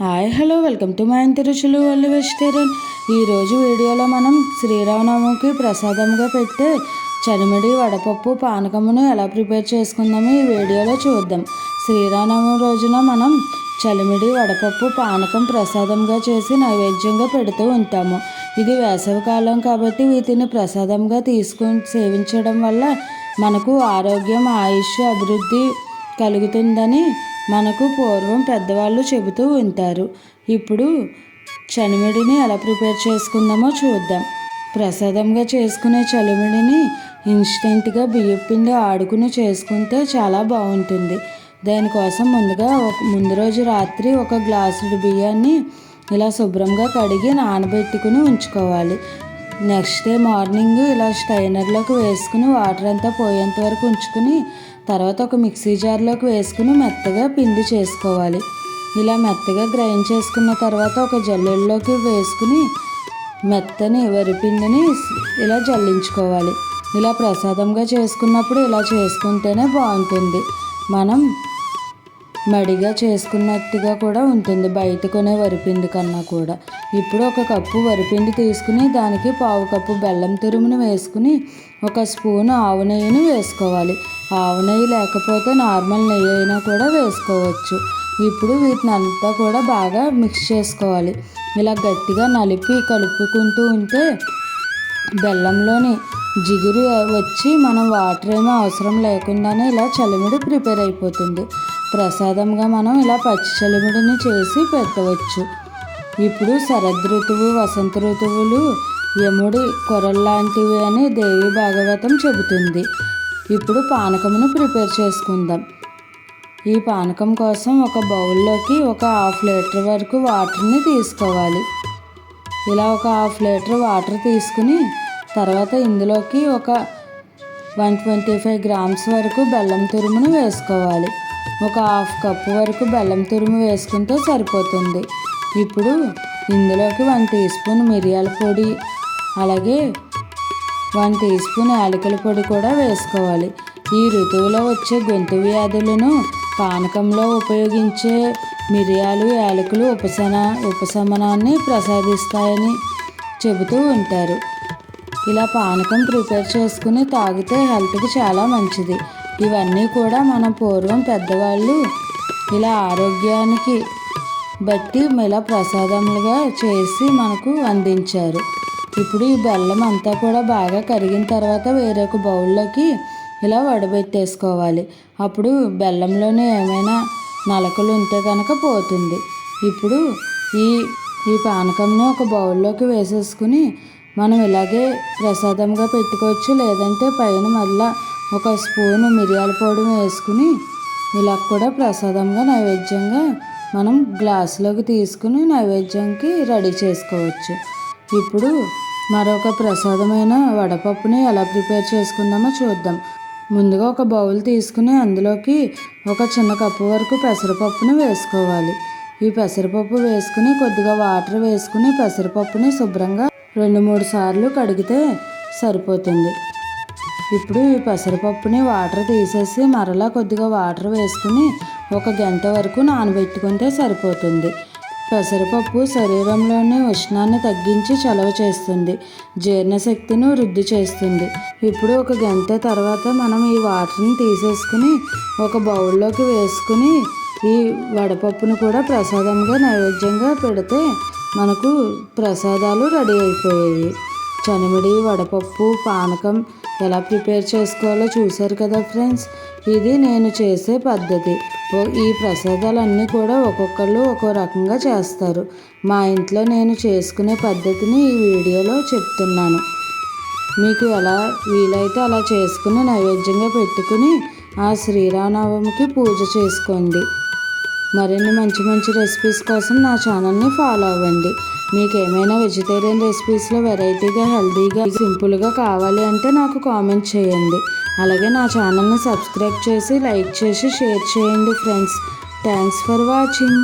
Hi hello welcome to మా ఇంటి రుచులు వాళ్ళు వెజిటేరియన్ ఈరోజు వీడియోలో మనం శ్రీరామనవమికి ప్రసాదంగా పెట్టే చనిమిడి వడపప్పు పానకమును ఎలా ప్రిపేర్ చేసుకుందామో ఈ వీడియోలో చూద్దాం. శ్రీరామనవమి రోజున మనం చలిమిడి వడపప్పు పానకం ప్రసాదంగా చేసి నైవేద్యంగా పెడుతూ ఉంటాము. ఇది వేసవికాలం కాబట్టి వీటిని ప్రసాదంగా తీసుకొని సేవించడం వల్ల మనకు ఆరోగ్యం ఆయుష్ అభివృద్ధి కలుగుతుందని మనకు పూర్వం పెద్దవాళ్ళు చెబుతూ ఉంటారు. ఇప్పుడు చనిమిడిని ఎలా ప్రిపేర్ చేసుకుందామో చూద్దాం. ప్రసాదంగా చేసుకునే చలిమిడిని ఇన్స్టెంట్గా బియ్యం పిండి ఆడుకుని చేసుకుంటే చాలా బాగుంటుంది. దానికోసం ముందుగా ఒక ముందు రోజు రాత్రి ఒక గ్లాసుడు బియ్యాన్ని ఇలా శుభ్రంగా కడిగి నానబెట్టుకుని ఉంచుకోవాలి. నెక్స్ట్ డే మార్నింగ్ ఇలా స్టైనర్లోకి వేసుకుని వాటర్ అంతా పోయేంత వరకు ఉంచుకుని తర్వాత ఒక మిక్సీ జార్లోకి వేసుకుని మెత్తగా పిండి చేసుకోవాలి. ఇలా మెత్తగా గ్రైండ్ చేసుకున్న తర్వాత ఒక జల్లెల్లోకి వేసుకుని మెత్తని వరిపిండిని ఇలా జల్లించుకోవాలి. ఇలా ప్రసాదంగా చేసుకున్నప్పుడు ఇలా చేసుకుంటేనే బాగుంటుంది. మనం మడిగా చేసుకున్నట్టుగా కూడా ఉంటుంది. బయట కొనే వరిపిండి కన్నా కూడా. ఇప్పుడు ఒక కప్పు వరిపిండి తీసుకుని దానికి పావు కప్పు బెల్లం తురుమును వేసుకుని ఒక స్పూన్ ఆవు నెయ్యిని వేసుకోవాలి. ఆవు నెయ్యి లేకపోతే నార్మల్ నెయ్యి అయినా కూడా వేసుకోవచ్చు. ఇప్పుడు వీటిని అంతా కూడా బాగా మిక్స్ చేసుకోవాలి. ఇలా గట్టిగా నలిపి కలుపుకుంటూ ఉంటే బెల్లంలోని జిగురు వచ్చి మనం వాటర్ ఏమీ అవసరం లేకుండానే ఇలా చలిమిడి ప్రిపేర్ అయిపోతుంది. ప్రసాదంగా మనం ఇలా పచ్చి చలుముడిని చేసి పెట్టవచ్చు. ఇప్పుడు శరద్ ఋతువు వసంత ఋతువులు యముడి కొరల్లాంటివి అని దేవి భాగవతం చెబుతుంది. ఇప్పుడు పానకమును ప్రిపేర్ చేసుకుందాం. ఈ పానకం కోసం ఒక బౌల్లోకి ఒక హాఫ్ లీటర్ వరకు వాటర్ని తీసుకోవాలి. ఇలా ఒక హాఫ్ లీటర్ వాటర్ తీసుకుని తర్వాత ఇందులోకి ఒక వన్ ట్వంటీ ఫైవ్ గ్రామ్స్ వరకు బెల్లం తురుమును వేసుకోవాలి. ఒక హాఫ్ కప్పు వరకు బెల్లం తురుము వేసుకుంటే సరిపోతుంది. ఇప్పుడు ఇందులోకి వన్ టీ స్పూన్ మిరియాల పొడి అలాగే వన్ టీ స్పూన్ యాలకుల పొడి కూడా వేసుకోవాలి. ఈ ఋతువులో వచ్చే గొంతు వ్యాధులను పానకంలో ఉపయోగించే మిరియాలు యాలకులు ఉపశన ఉపశమనాన్ని ప్రసాదిస్తాయని చెబుతూ ఉంటారు. ఇలా పానకం ప్రిపేర్ చేసుకుని తాగితే హెల్త్కి చాలా మంచిది. ఇవన్నీ కూడా మన పూర్వం పెద్దవాళ్ళు ఇలా ఆరోగ్యానికి బట్టి ఇలా ప్రసాదములుగా చేసి మనకు అందించారు. ఇప్పుడు ఈ బెల్లం అంతా కూడా బాగా కరిగిన తర్వాత వేరొక బౌల్లోకి ఇలా వడబెట్టేసుకోవాలి. అప్పుడు బెల్లంలోనే ఏమైనా నలకలు ఉంటే కనుక పోతుంది. ఇప్పుడు ఈ ఈ పానకంని ఒక బౌల్లోకి వేసేసుకుని మనం ఇలాగే ప్రసాదంగా పెట్టుకోవచ్చు. లేదంటే పైన మళ్ళీ ఒక స్పూను మిరియాల పొడి వేసుకుని ఇలా కూడా ప్రసాదంగా నైవేద్యంగా మనం గ్లాసులోకి తీసుకుని నైవేద్యంకి రెడీ చేసుకోవచ్చు. ఇప్పుడు మరొక ప్రసాదమైన వడపప్పుని ఎలా ప్రిపేర్ చేసుకుందామో చూద్దాం. ముందుగా ఒక బౌల్ తీసుకుని అందులోకి ఒక చిన్న కప్పు వరకు పెసరపప్పుని వేసుకోవాలి. ఈ పెసరపప్పు వేసుకుని కొద్దిగా వాటర్ వేసుకుని పెసరపప్పుని శుభ్రంగా రెండు మూడు సార్లు కడిగితే సరిపోతుంది. ఇప్పుడు ఈ పెసరపప్పుని వాటర్ తీసేసి మరలా కొద్దిగా వాటర్ వేసుకుని ఒక గంట వరకు నానబెట్టుకుంటే సరిపోతుంది. పెసరపప్పు శరీరంలోని ఉష్ణాన్ని తగ్గించి చలవ చేస్తుంది జీర్ణశక్తిని వృద్ధి చేస్తుంది. ఇప్పుడు ఒక గంట తర్వాత మనం ఈ వాటర్ని తీసేసుకుని ఒక బౌల్లోకి వేసుకుని ఈ వడపప్పును కూడా ప్రసాదంగా నైవేద్యంగా పెడితే మనకు ప్రసాదాలు రెడీ అయిపోయాయి. చనిమిడి వడపప్పు పానకం ఎలా ప్రిపేర్ చేసుకోవాలో చూశారు కదా ఫ్రెండ్స్. ఇది నేను చేసే పద్ధతి. ఈ ప్రసాదాలన్నీ కూడా ఒక్కొక్కళ్ళు ఒక్కో రకంగా చేస్తారు. మా ఇంట్లో నేను చేసుకునే పద్ధతిని ఈ వీడియోలో చెప్తున్నాను. మీకు ఎలా వీలైతే అలా చేసుకుని నైవేద్యంగా పెట్టుకుని ఆ శ్రీరామనవమికి పూజ చేసుకోండి. మరిన్ని మంచి మంచి రెసిపీస్ కోసం నా ఛానల్ని ఫాలో అవ్వండి. మీకు ఏమైనా వెజిటేరియన్ రెసిపీస్లో వెరైటీగా హెల్తీగా సింపుల్గా కావాలి అంటే నాకు కామెంట్ చేయండి. అలాగే నా ఛానల్ని సబ్స్క్రైబ్ చేసి లైక్ చేసి షేర్ చేయండి ఫ్రెండ్స్ థ్యాంక్స్ ఫర్ వాచింగ్